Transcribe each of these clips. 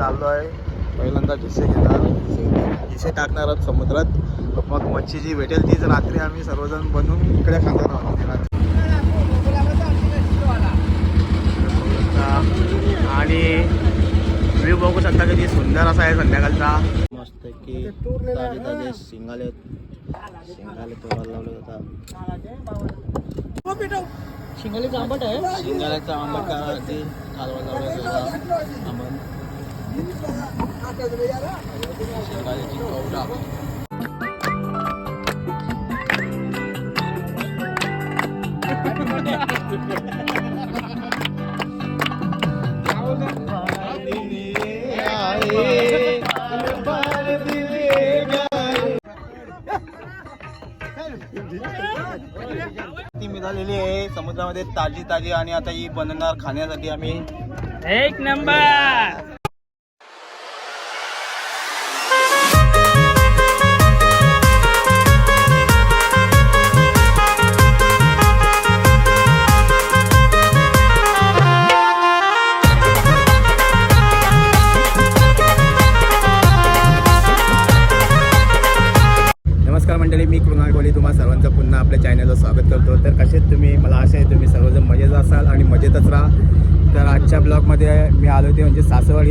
चाललो आहे. पहिल्यांदा जिसे घेणार जिसे टाकणार आहोत समुद्रात. मग मच्छी जी भेटेल तीच रात्री आम्ही सर्वजण बनवून इकडे खाणार आहोत. आणि व्ह्यू बघू शकता किती सुंदर असा आहे संध्याकाळचा. मस्त की ताजे ताजे शिंगाले शिंगाले तोडायला लावले जातात. शिंगालीचं आंबट आहे. शिंगाल्याचा आंबट कालवा लावला आंबट. शिंगाल्याची कवडा ती मिळालेली आहे. समुद्रामध्ये ताजी ताजी आणि आता ही बनणार खाण्यासाठी आम्ही. एक नंबर!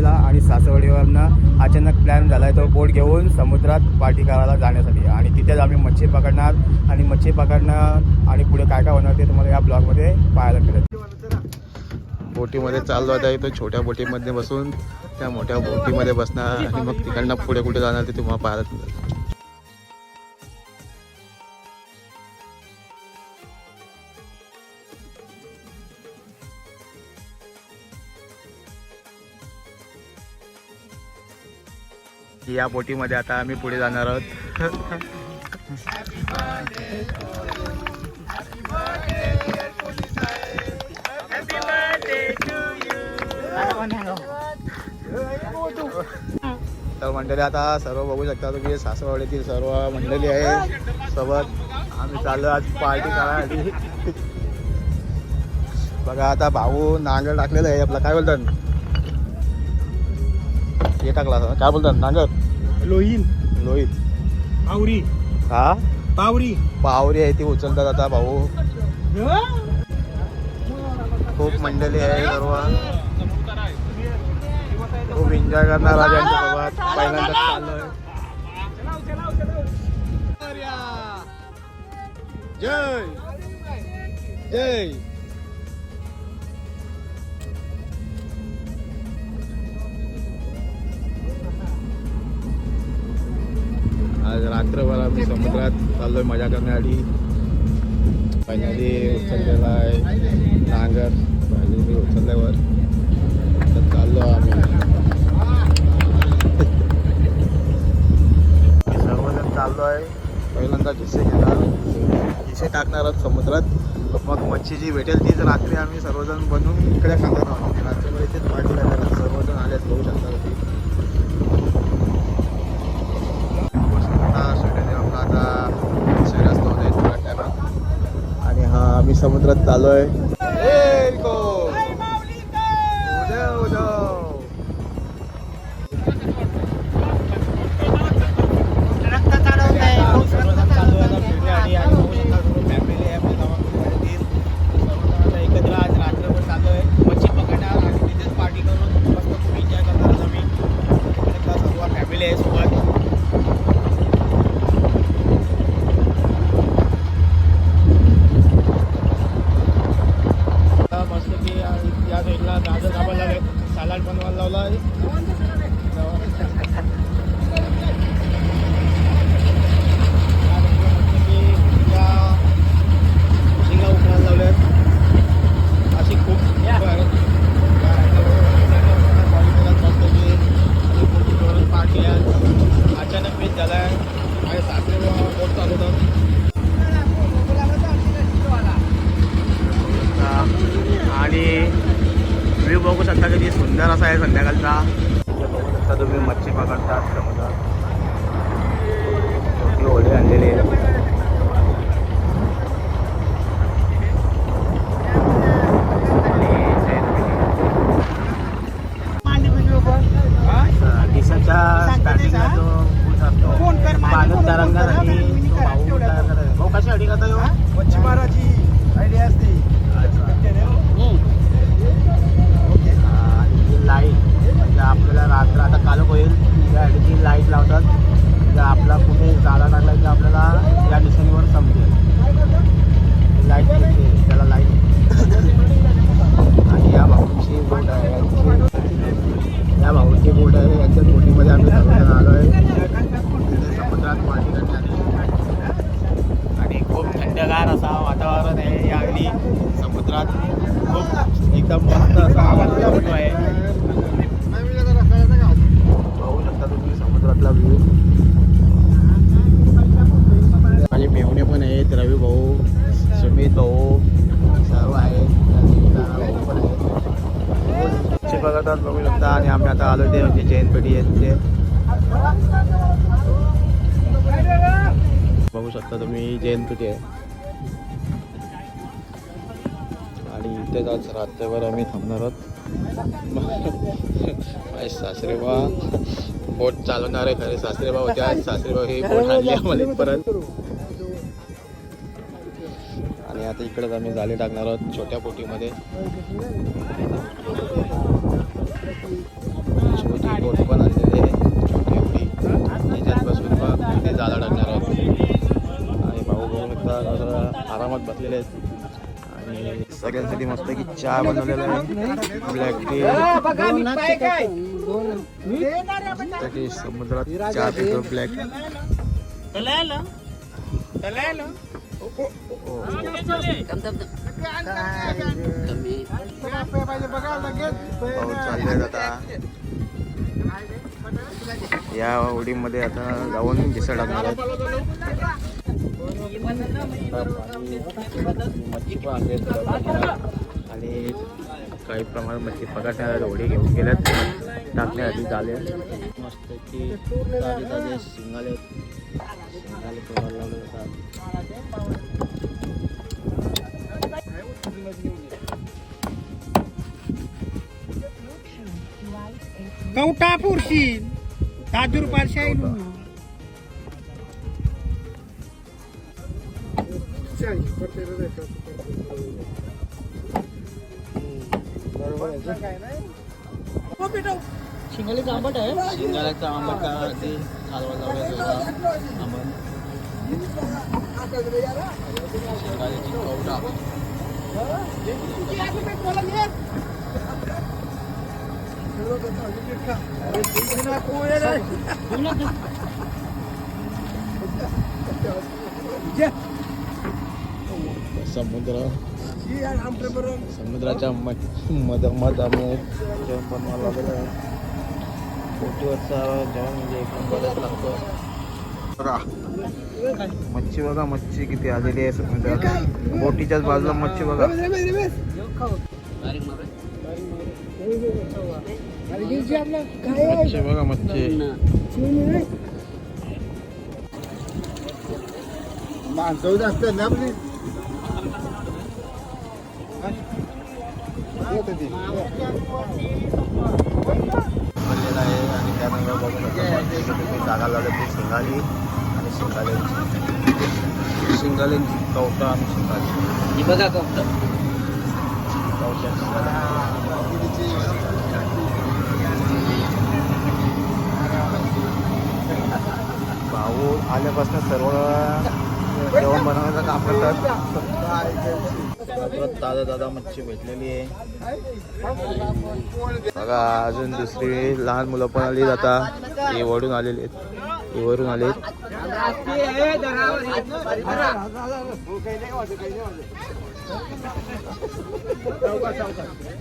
सासवडीला आणि सासवडीवरनं अचानक प्लॅन झाला आहे तो बोट घेऊन समुद्रात पार्टी करायला जाण्यासाठी. आणि तिथेच आम्ही मच्छी पकडणार आणि मच्छी पकडणं आणि पुढे काय काय होणार ते तुम्हाला या ब्लॉगमध्ये पाहायला मिळेल. बोटीमध्ये चालू आता इथं छोट्या बोटीमध्ये बसून त्या मोठ्या बोटीमध्ये बसणार आणि मग तिकडनं पुढे कुठे जाणार ते तुम्हाला पाहायला मिळेल. या बोटीमध्ये आता आम्ही पुढे जाणार आहोत. तर मंडळी आता सर्व बघू शकता तुम्ही सासवडीतील सर्व मंडळी आहे. सोबत आम्ही चाललो आज पार्टी करायसाठी बघा आता भाऊ नांगर टाकलेलं आहे आपला. काय बोलतात? हे टाकला काय बोलतात? नांगर? लोहीन लोहित. आवरी. हा? पावरी. पावरी आहे ती उचलतात आता भाऊ. खूप मंडळी आहे सर्व. खूप एन्जॉय करणार आज यांच्यासोबत पहिल्यांदा चाललोय. जय. जय. आज रात्रभर आम्ही समुद्रात चाललोय मजा करण्यासाठी. पहिल्यांदी उचललेला आहे नांगर. पहिल्यांदी उचलल्यावर तर चाललो आम्ही. सर्वजण चाललो आहे. पहिल्यांदा जिसे घेणार जिसे टाकणार आहोत समुद्रात. मग मच्छी जी भेटेल तीच रात्री आम्ही सर्वजण बनवून इकडे खाणार आहोत. रात्रीमध्ये इथेच पार्टी आम्ही चालू आहे. guys. असते. ओके. आणि ही लाइट. म्हणजे आपल्याला रात्र आता कालक होईल. त्यासाठी ती लाइट लावतात. जर आपला कुठे जागा लागला की आपल्याला या निशाणीवर समजेल. लाइट त्याला लाइट आणि या भाऊची बोट आहे. यांची या भाऊची बोट आहे. यांच्या बोटीमध्ये आम्ही आलो आहे तिथे समुद्रात माती आणि खूप थंडगार असा वातावरण आहे. यावेळी समुद्रात खूप एकदम मस्त असा वातावरण आहे सुमित भाऊ सर्व आहेत भाऊ पण आहेत बघू शकता आणि आम्ही आता आलो ते म्हणजे जैन पेठी आहेत ते बघू शकता तुम्ही जैन आहे आणि इथेच आज रात्रभर आम्ही थांबणार आहोत माझे सासरेबा बोट चालवणारे खरे सासरेबा होते आज सासरेबा हे बोट आणली आम्हाला परत आता इकडेच आम्ही जाळी टाकणार आहोत छोट्या बोटीमध्ये. छोटी बोट पण आणलेली आहे छोटी एवढी त्याच्यात बसून मग ते जाळा टाकणार आहोत. आणि भाऊ भाऊ तर आरामात बसलेले आहेत. आणि सगळ्यांसाठी मस्त की चहा बनवलेला आहे. ब्लॅक टी त्यासाठी समुद्रात चहा पितो ब्लॅक पाऊस चाललाय आता या उडीमध्ये आता जाऊन घिसळ लागणार मच्छी आणि काही प्रमाणात मच्छी पकडण्यासाठी होडी घेऊन गेल्यात. टाकण्यासाठी झाले. मस्त की ताजे ताजे शिंगाले शिंगाले तोडायला जातात. कवटा पुरशी दादूर पारशाई शिंगाली आंबट आहे. शिंगाल्याचा आंबट करासाठी कालवा आंबट. शिंगाल्याची कवटा समुद्र. समुद्राच्या मध मध आम्ही जेवण बोटीवरचा जेवण म्हणजे एकदम बरंच लागतं. मच्छी बघा मच्छी किती आलेली आहे समुद्रात बोटीच्याच बाजूला मच्छी बघा. मच्छी बघा मच्छी. माणसं जास्त ना आपली. आहे आणि त्यानंतर बघू शकता मच्छी तुम्ही जागा लावली ती शिंगाली आणि शिंगाल्यांची. शिंगाल्यांची कवटा आणि शिंगाली. ही बघा कवटा कवट्या आल्यापासून सर्व जेवण बनवण्याचं काम करतात. ताजा ताजा मच्छी भेटलेली आहे. बघा अजून दुसरी लहान मुलं पण आली जाता हे वडून आलेले आहेत. हे वरून आले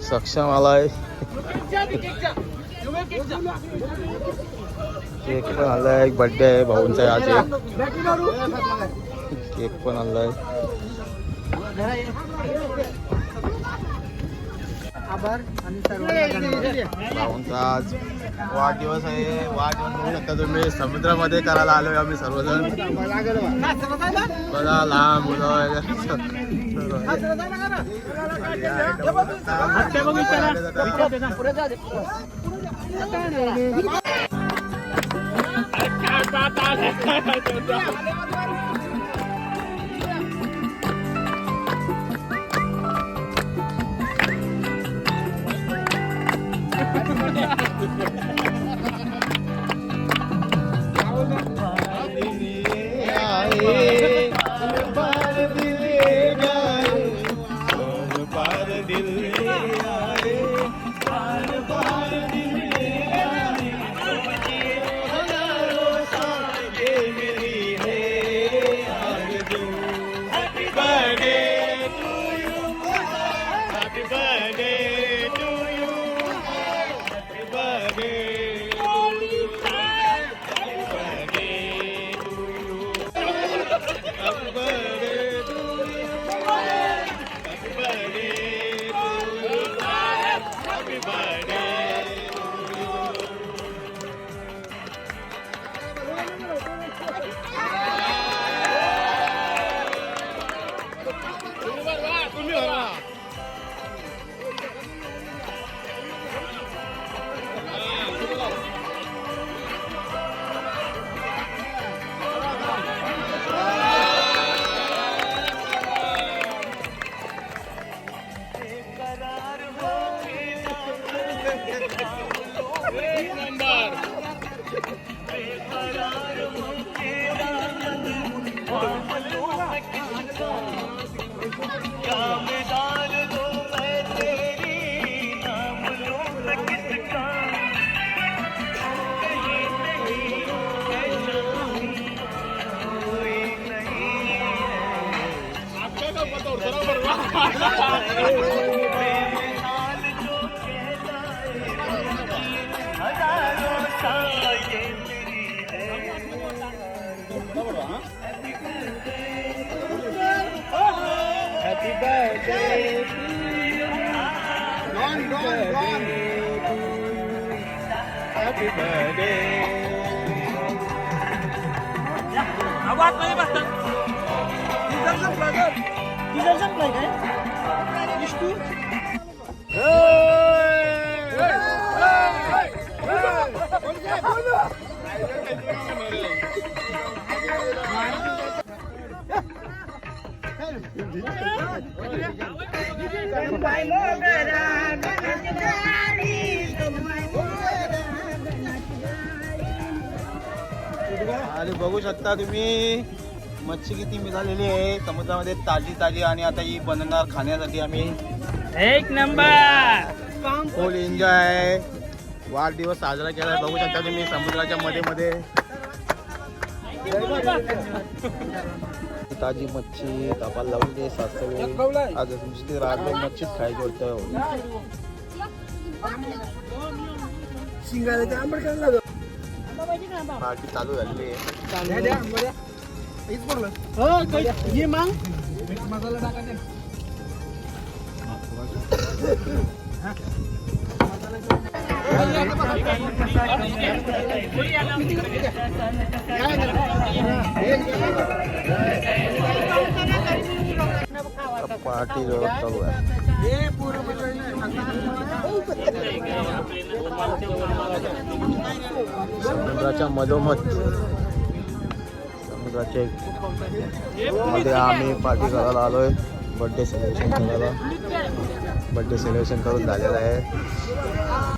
सक्षम आलाय. केक पण आलाय एक बर्थडे आहे भाऊंचा आज एक. केक पण सर्वांना भाऊंचा आज वाढदिवस आहे. वाढदिवस शकता तुम्ही समुद्रामध्ये करायला आलोय आम्ही सर्वजण. बघा लहान मुलं वगैरे. Yeah. birthday. birthday Happy birthday आवाज नाही बस तुझा संपला तर तुझा संपलाय काय विष्णू Thank you. आणि बघू शकता तुम्ही मच्छी किती मिळालेली आहे. समुद्रामध्ये ताजी ताजी आणि आता ही बनवणार खाण्यासाठी आम्ही. एक नंबर! फुल एन्जॉय वाढदिवस साजरा केला बघू शकता तुम्ही समुद्राच्या मध्ये मध्ये ताजी मच्छी तापाला लावली सासवे आज नुसती रात्र मच्छीच खायची होतं पार्टी चालू झालेली आहे. ये मग. पार्टी जोरात चालू आहे समुद्राच्या मधोमध. समुद्राच्या मध्ये आम्ही पार्टी करायला आलोय. बर्थडे सेलिब्रेशन करायला. बर्थडे सेलिब्रेशन करून झालेलं आहे.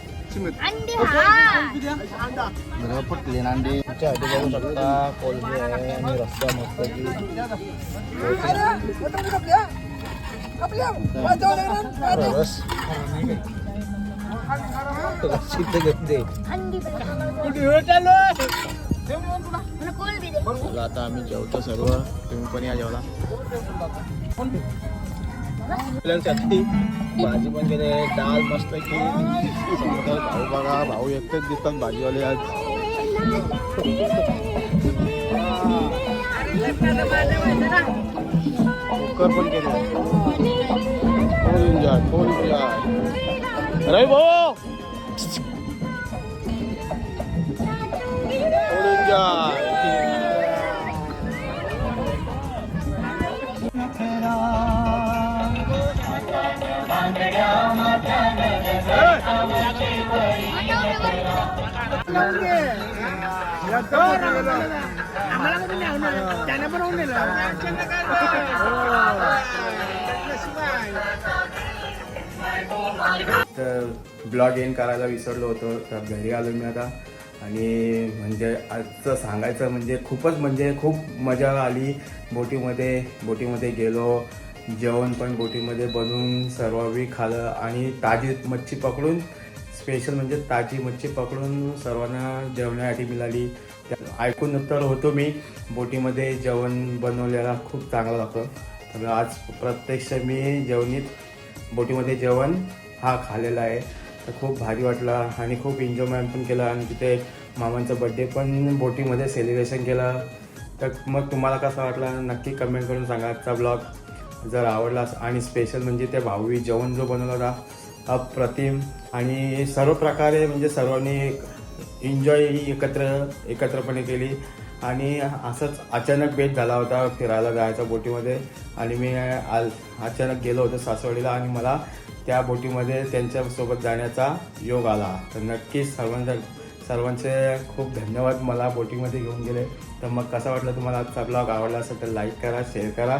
टाक. अंडी तुमच्या आधी बघू शकता कोलबी आहे आणि रस्सा मस्त रस. लस्सी तर घेते अंडी मला कोल बी दे. चला आता आम्ही जेवतो सर्व. तुम्ही पण या जेवला भाजी पण केली आहे डाळ मस्त की. भाऊ बघा भाऊ एकटेच दिसतात भाजीवाले आज. कुकर पण केले फुल एन्जॉय फुल एन्जॉय अरे भाऊ! तर ब्लॉग एंड करायला विसरलो होतो तर घरी आलो मी आता. आणि म्हणजे आजचं सांगायचं म्हणजे खूपच म्हणजे खूप मजा आली. बोटीमध्ये बोटीमध्ये गेलो. जेवण पण बोटीमध्ये बनवून सर्वांनी खाल्लं आणि ताजी मच्छी पकडून स्पेशल म्हणजे ताजी मच्छी पकडून सर्वांना जेवण्यासाठी मिळाली. ऐकून तर होतो मी बोटीमध्ये जेवण बनवलेला खूप चांगलं लागतं तर आज प्रत्यक्ष मी जेवणीत बोटीमध्ये जेवण हा खालेला आहे. तर खूप भारी वाटला आणि खूप एन्जॉयमेंट पण केला आणि तिथे मामांचा बड्डे पण बोटीमध्ये सेलिब्रेशन केलं. तर मग तुम्हाला कसा वाटला? नक्की कमेंट करून सांगा आजचा ब्लॉग जर आवडला आणि स्पेशल म्हणजे ते भाऊवी जेवण जो बनवला होता अप्रतिम आणि सर्व प्रकारे म्हणजे सर्वांनी एन्जॉय एकत्र एकत्रपणे केली. आणि असंच अचानक भेट झाला होता फिरायला जायचा बोटीमध्ये. आणि मी आल अचानक गेलो होतो सासवडीला आणि मला त्या बोटीमध्ये त्यांच्यासोबत जाण्याचा योग आला. तर नक्कीच सर्वांचा सर्वांचे खूप धन्यवाद मला बोटिंगमध्ये घेऊन गेले. तर मग कसा वाटला तुम्हाला? आजचा ब्लॉग आवडला असेल तर लाईक करा शेअर करा.